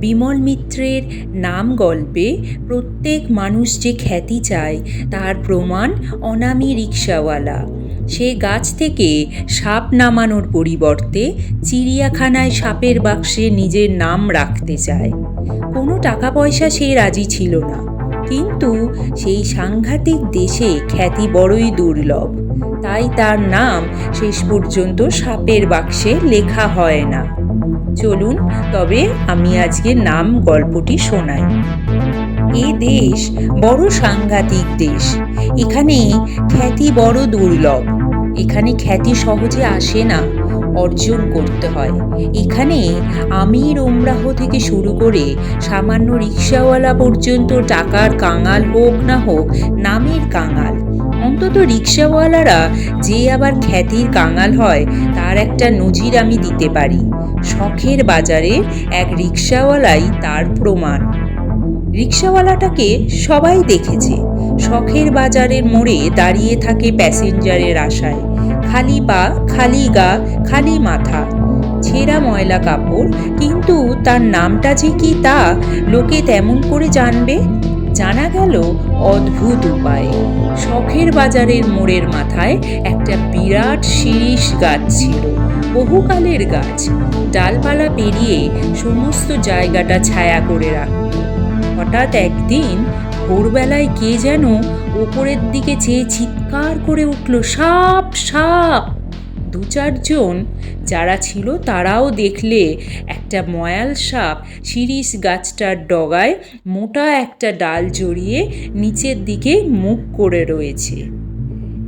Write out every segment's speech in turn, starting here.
বিমল মিত্রের নাম গল্পে প্রত্যেক মানুষ যে খ্যাতি চায়, তার প্রমাণ অনামী রিক্সাওয়ালা। সে গাছ থেকে সাপ নামানোর পরিবর্তে চিড়িয়াখানায় সাপের বাক্সে নিজের নাম রাখতে চায়। কোনো টাকা পয়সা সে রাজি ছিল না। কিন্তু সেই সাংঘাতিক দেশে খ্যাতি বড়ই দুর্লভ। তাই তার নাম শেষ পর্যন্ত সাপের বাক্সে লেখা হয় না। চলুন, তবে আমি আজকে নাম গল্পটি শোনাই। এ দেশ বড় সাংঘাতিক দেশ। এখানে খ্যাতি বড় দুর্লভ। এখানে খ্যাতি সহজে আসে না, অর্জন করতে হয়। এখানে আমির ওমরাহ থেকে শুরু করে সামান্য রিক্সাওয়ালা পর্যন্ত টাকার কাঙাল হোক না হোক, নামের কাঙাল। অন্তত রিক্সাওয়ালারা যে আবার খ্যাতির কাঙাল হয়, তার একটা নজির আমি দিতে পারি। শখের বাজারে এক রিক্সাওয়ালাই তার প্রমাণ। রিক্সাওয়ালাটাকে সবাই দেখেছে। শখের বাজারের মোড়ে দাঁড়িয়ে থাকে প্যাসেঞ্জারের আশায়। খালি পা, খালি গা, খালি মাথা। ছেঁড়া ময়লা কাপড়, কিন্তু তার নামটা যে কি তা লোকে তেমন করে জানবে? জানা গেল অদ্ভুত উপায়ে। শখের বাজারের মোড়ের মাথায় একটা বিরাট শিরিষ গাছ ছিল, বহুকালের গাছ। ডালপালা পেরিয়ে সমস্ত জায়গাটা ছায়া করে রাখত হঠাৎ একদিন ভোরবেলায় কে যেন ওপরের দিকে চেয়ে চিৎকার করে উঠল, সাপ সাপ! দু চারজন যারা ছিল তারাও দেখলে একটা ময়াল সাপ শিরিষ গাছটার ডগায় মোটা একটা ডাল জড়িয়ে নিচের দিকে মুখ করে রয়েছে।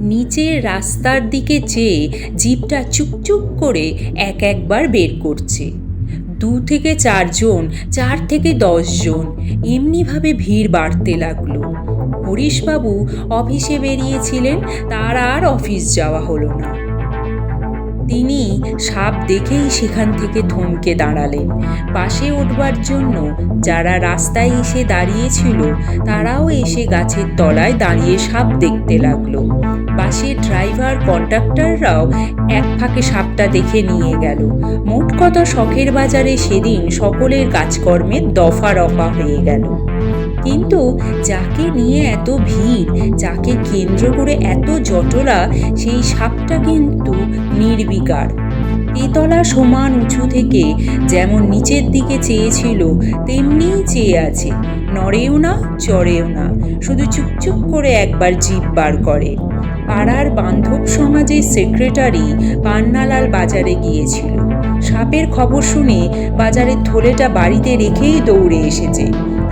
নিচের রাস্তার দিকে চেয়ে জিপটা চুপচুপ করে এক একবার বের করছে। দু থেকে চারজন চার থেকে দশজন এমনিভাবে ভিড় বাড়তে লাগল। হরিশবাবু অফিসে বেরিয়েছিলেন, তার আর অফিস যাওয়া হলো না। তিনি সাপ দেখেই সেখান থেকে থমকে দাঁড়ালেন। পাশে উঠবার জন্য যারা রাস্তায় এসে দাঁড়িয়েছিল, তারাও এসে গাছের তলায় দাঁড়িয়ে সাপ দেখতে লাগল। বাসের ড্রাইভার, কন্ডাক্টররাও এক ফাঁকে সাপটা দেখে নিয়ে গেল। মোট কথা শখের বাজারে সেদিন সকলের কাজকর্মের দফা রফা হয়ে গেল। কিন্তু যাকে নিয়ে এত ভিড়, যাকে কেন্দ্র করে এত জটলা, সেই সাপটা কিন্তু নির্বিকার। তেতলা সমান উঁচু থেকে যেমন নিচের দিকে চেয়েছিল তেমনিই চেয়ে আছে। নড়েও না, চড়েও না, শুধু চুপচুপ করে একবার জিভ বার করে। পাড়ার বান্ধব সমাজের সেক্রেটারি পান্নালাল বাজারে গিয়েছিল। সাপের খবর শুনে বাজারের থলেটা বাড়িতে রেখেই দৌড়ে এসেছে।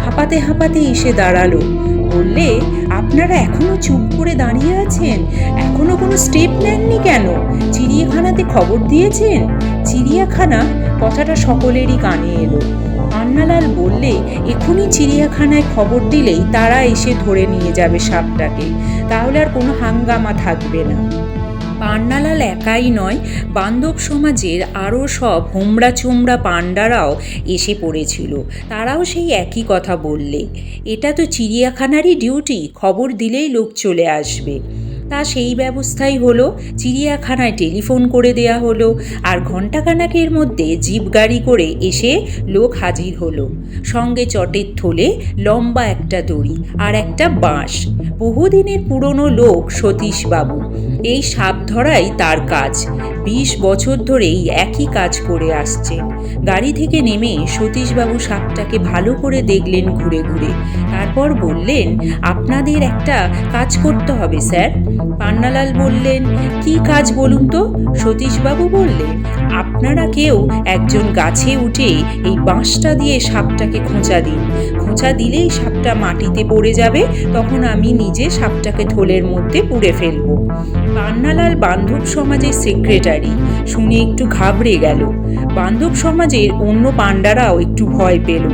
হাঁপাতে হাঁপাতে এসে দাঁড়াল। বললে, আপনারা এখনও চুপ করে দাঁড়িয়ে আছেন? এখনও কোনো স্টেপ নেননি কেন? চিড়িয়াখানাতে খবর দিয়েছেন? চিড়িয়াখানা? কথাটা সকলেরই কানে এলো। পান্নালাল বললে এখনই চিড়িয়াখানায় খবর দিলেই তারা এসে ধরে নিয়ে যাবে সাপটাকে। তাহলে আর কোনো হাঙ্গামা থাকবে না। পান্নালাল একাই নয়, বান্ধব সমাজের আরও সব হোমড়া চোমড়া পাণ্ডারাও এসে পড়েছিল। তারাও সেই একই কথা বললে। এটা তো চিড়িয়াখানারই ডিউটি, খবর দিলেই লোক চলে আসবে। তা সেই ব্যবস্থাই হলো, চিড়িয়াখানায় টেলিফোন করে দেয়া হলো, আর ঘণ্টাখানাকের মধ্যে জিপ গাড়ি করে এসে লোক হাজির হলো। সঙ্গে চটের থলে লম্বা একটা দড়ি আর একটা বাঁশ। বহুদিনের পুরনো লোক সতীশবাবু। এই সাপ ধরাই তার কাজ। বিশ বছর ধরেই একই কাজ করে আসছে। গাড়ি থেকে নেমে সতীশবাবু সাপটাকে ভালো করে দেখলেন ঘুরে ঘুরে। তারপর বললেন, আপনাদের একটা কাজ করতে হবে, স্যার। পান্নালাল বললেন, কি কাজ বলুন তো? সতীশবাবু বললেন আপনারা কেউ একজন গাছে উঠে এই বাঁশটা দিয়ে সাপটাকে খোঁচা দিন। খোঁচা দিলেই সাপটা মাটিতে পড়ে যাবে, তখন আমি নিজে সাপটাকে থলের মধ্যে পুড়ে ফেলব। পান্নালাল বান্ধব সমাজের সেক্রেটারি, শুনে একটু ঘাবড়ে গেল। বান্ধব সমাজের অন্য পাণ্ডারাও একটু ভয় পেল।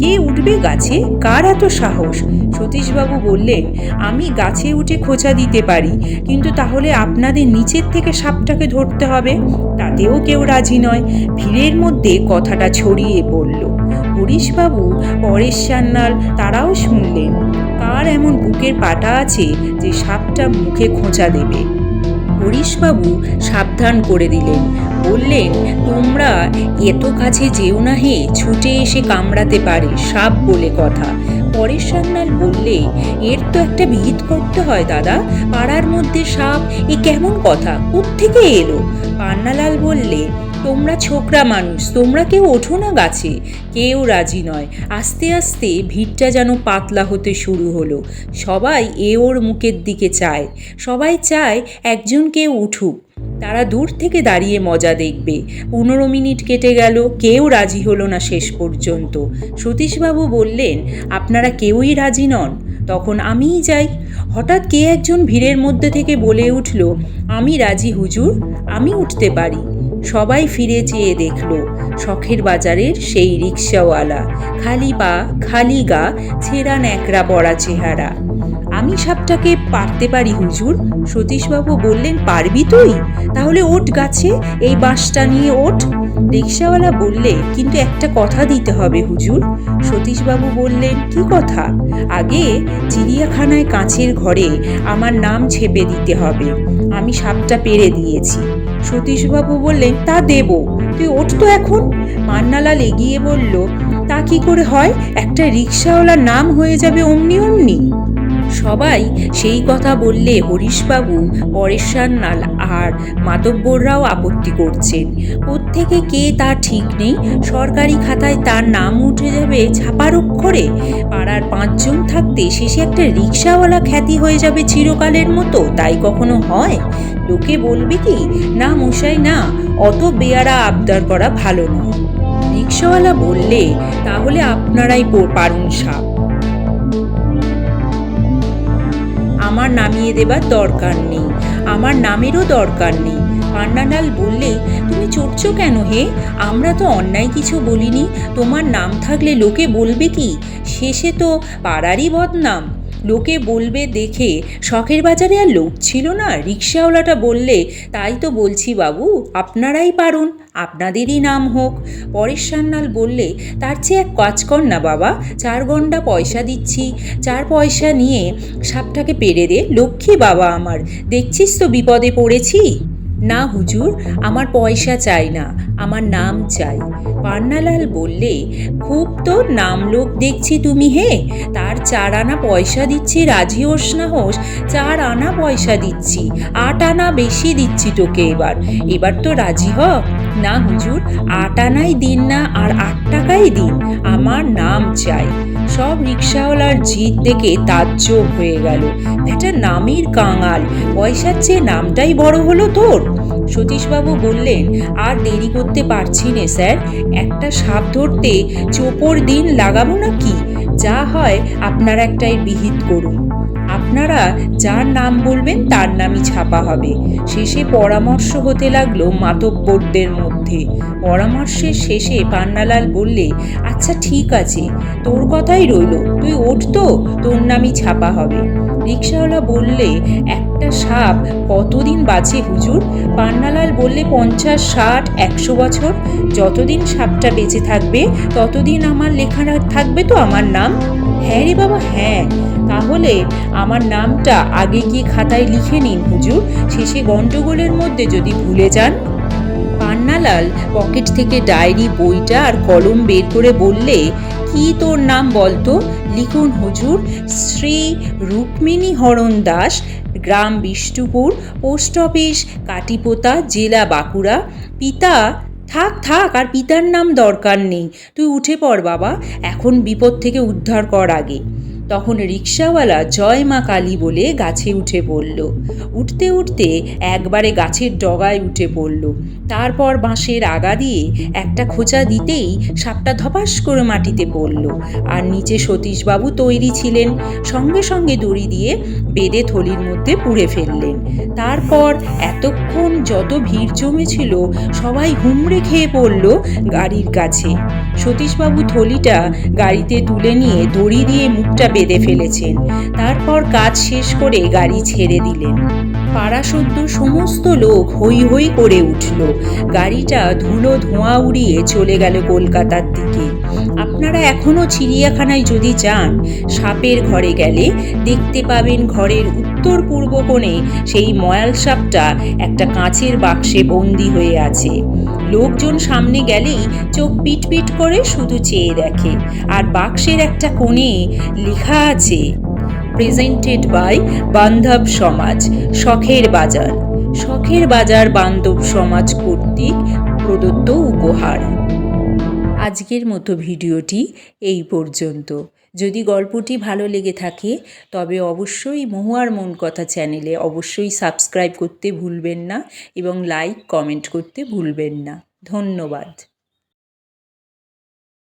কে উঠবে গাছে? কার এত সাহস? সতীশবাবু বললেন, আমি গাছে উঠে খোঁচা দিতে পারি, কিন্তু তাহলে আপনাদের নিচের থেকে সাপটাকে ধরতে হবে। তাতেও কেউ রাজি নয়। ভিড়ের মধ্যে কথাটা ছড়িয়ে পড়ল। হরিশবাবু, পরেশ সান্যাল তারাও শুনলেন, কার এমন বুকের পাটা আছে যে সাপটা মুখে খোঁচা দেবে? হরিশবাবু সাবধান করে দিলেন। বললেন, তোমরা এত কাছে যেও না হে ছুটে এসে কামড়াতে পারে, সাপ বলে কথা। পরেশ সান্যাল বললে, এর তো একটা ভিত করতে হয় দাদা, পাড়ার মধ্যে সাপ, এ কেমন কথা? কোত্থেকে এলো? পান্নালাল বললে তোমরা ছোকরা মানুষ, তোমরা কেউ ওঠো না গাছে, কেউ রাজি নয়। আস্তে আস্তে ভিড়টা যেন পাতলা হতে শুরু হলো। সবাই এ ওর মুখের দিকে চায়। সবাই চায় একজন কেউ উঠুক। তারা দূর থেকে দাঁড়িয়ে মজা দেখবে। পনেরো মিনিট কেটে গেল, কেউ রাজি হলো না শেষ পর্যন্ত। সতীশবাবু বললেন, আপনারা কেউই রাজি নন। তখন আমিই যাই। হঠাৎ কে একজন ভিড়ের মধ্যে থেকে বলে উঠল, আমি রাজি, হুজুর, আমি উঠতে পারি। সবাই ফিরে চেয়ে দেখল শখের বাজারের সেই রিক্সাওয়ালা। খালি পা, খালি গা, ছেঁড়া ন্যাকড়া পড়া চেহারা। আমি সাপটাকে পারতে পারি হুজুর? সতীশবাবু বললেন, পারবি তুই? তাহলে ওঠ গাছে, এই বাঁশটা নিয়ে ওঠ। রিক্সাওয়ালা বললে, কিন্তু একটা কথা দিতে হবে হুজুর। সতীশবাবু বললেন, কি কথা? আগে চিড়িয়াখানায় কাঁচের ঘরে আমার নাম ছেপে দিতে হবে। আমি সাপটা পেরে দিয়েছি। সতীশবাবু বললেন, তা দেব। তুই ওঠ তো এখন। মান্নালাল এগিয়ে বলল, তা কি করে হয়? একটা রিক্সাওয়ালার নাম হয়ে যাবে অমনি অমনি। সবাই সেই কথা বললে হরিশবাবু পরেশার নাল আর মাতব্বররাও আপত্তি করছেন। কোত্থেকে কে তা ঠিক নেই? সরকারি খাতায় তার নাম উঠে যাবে ছাপার অক্ষরে পাড়ার পাঁচজন থাকতে শেষে একটা রিক্সাওয়ালা খ্যাতি হয়ে যাবে চিরকালের মতো, তাই কখনো হয়? লোকে বলবে কি, না মশাই, না, অত বেয়ারা আবদার করা ভালো নয়। রিক্সাওয়ালা বললে, তাহলে আপনারাই পারুন সাপ। আমার নামিয়ে দেবার দরকার নেই, আমার নামেরও দরকার নেই। পান্নালাল বললে, তুমি চড়ছো কেন হে? আমরা তো অন্যায় কিছু বলিনি। তোমার নাম থাকলে লোকে বলবে কি? শেষে তো পাড়ারই বদনাম। লোকে বলবে, দেখে শখের বাজারে আর লোক ছিল না। রিক্সাওয়ালাটা বললে, তাই তো বলছি বাবু, আপনারাই পারুন, আপনাদেরই নাম হোক। পরেশ সান্যাল বললে, তার চেয়ে এক কাজ কর না বাবা, চার গন্ডা পয়সা দিচ্ছি। চার পয়সা নিয়ে সাপটাকে পেরে দে। লক্ষ্মী বাবা আমার, দেখছিস তো বিপদে পড়েছি? না হুজুর, আমার পয়সা চাই না, আমার নাম চাই। পান্নালাল বললে, খুব তো নাম লোক দেখছি তুমি হে, তার চার আনা পয়সা দিচ্ছি, রাজি হোস না হোস, চার আনা পয়সা দিচ্ছি, আট আনা বেশি দিচ্ছি তোকে এবার এবার তো রাজি হ। না হুজুর, আট আনাই দিন না, আর আট টাকাই দিন, আমার নাম চাই। সব রিক্সাওয়ালার জিদ দেখে তাজ্জব হয়ে গেল। একটা নামের কাঙাল। পয়সার চেয়ে নামটাই বড় হলো তোর। সতীশবাবু বললেন, আর দেরি করতে পারছি নে, স্যার। একটা সাপ ধরতে চোপর দিন লাগাবো না কি যা হয় আপনার একটাই বিহিত করুন। আপনারা যার নাম বলবেন তার নামই ছাপা হবে। শেষে পরামর্শ হতে লাগল মাতব্বরদের মধ্যে। পরামর্শের শেষে পান্নালাল বললে আচ্ছা ঠিক আছে, তোর কথাই রইল, তুই ওঠ তো, তোর নামই ছাপা হবে। রিক্সাওয়ালা বললে, একটা সাপ কতদিন বাঁচে হুজুর? পান্নালাল বললে, পঞ্চাশ, ষাট, একশো বছর। যতদিন সাপটা বেঁচে থাকবে, ততদিন আমার লেখা থাকবে তো আমার নাম? হ্যাঁ রে বাবা হ্যাঁ। তাহলে আমার নামটা আগে গিয়ে খাতায় লিখে নিন হুজুর। শেষে গণ্ডগোলের মধ্যে যদি ভুলে যান। পান্নালাল পকেট থেকে ডায়েরি, বইটা আর কলম বের করে বললে, কি তোর নাম বলতো? লিখুন হুজুর, শ্রী রুক্মিণী হরণ দাস, গ্রাম বিষ্ণুপুর, পোস্ট অফিস, কাটিপোতা, জেলা বাঁকুড়া। পিতা থাক থাক, আর পিতার নাম দরকার নেই। তুই উঠে পড়, বাবা। এখন বিপদ থেকে উদ্ধার কর আগে। তখন রিক্সাওয়ালা জয় মা কালী বলে গাছে উঠে পড়ল। উঠতে উঠতে একবারে গাছের ডগায় উঠে পড়ল। তারপর বাঁশের আগা দিয়ে একটা খোঁচা দিতেই সাপটা ধপাস করে মাটিতে পড়ল। আর নিচে সতীশবাবু তৈরি ছিলেন। সঙ্গে সঙ্গে দড়ি দিয়ে বেদে থলির মধ্যে পুড়ে ফেললেন। তারপর এতক্ষণ যত ভিড় জমেছিল, সবাই হুমড়ে খেয়ে পড়ল গাড়ির কাছে। সতীশবাবু থলিটা গাড়িতে তুলে নিয়ে দড়ি দিয়ে মুখটা বেঁধে ফেলেছেন। তারপর কাজ শেষ করে গাড়ি ছেড়ে দিলেন। পাড়াসদ্য সমস্ত লোক হৈ হৈ করে উঠল। গাড়িটা ধুলো ধোঁয়া উড়িয়ে চলে গেল কলকাতার দিকে। আপনারা এখনও চিড়িয়াখানায় যদি যান, সাপের ঘরে গেলে দেখতে পাবেন ঘরের উত্তর পূর্ব কোণে সেই ময়াল সাপটা একটা কাঁচের বাক্সে বন্দি হয়ে আছে। লোকজন সামনে গেলেই চোখ পিট পিট করে শুধু চেয়ে দেখে। আর বাক্সের একটা কোণে লেখা আছে প্রেজেন্টেড বাই বান্ধব সমাজ, শখের বাজার। শখের বাজার বান্ধব সমাজ কর্তৃক প্রদত্ত উপহার। আজকের মতো ভিডিওটি এই পর্যন্ত। যদি গল্পটি ভালো লেগে থাকে, তবে অবশ্যই মহুয়ার মন কথা চ্যানেলে অবশ্যই সাবস্ক্রাইব করতে ভুলবেন না এবং লাইক, কমেন্ট করতে ভুলবেন না। ধন্যবাদ।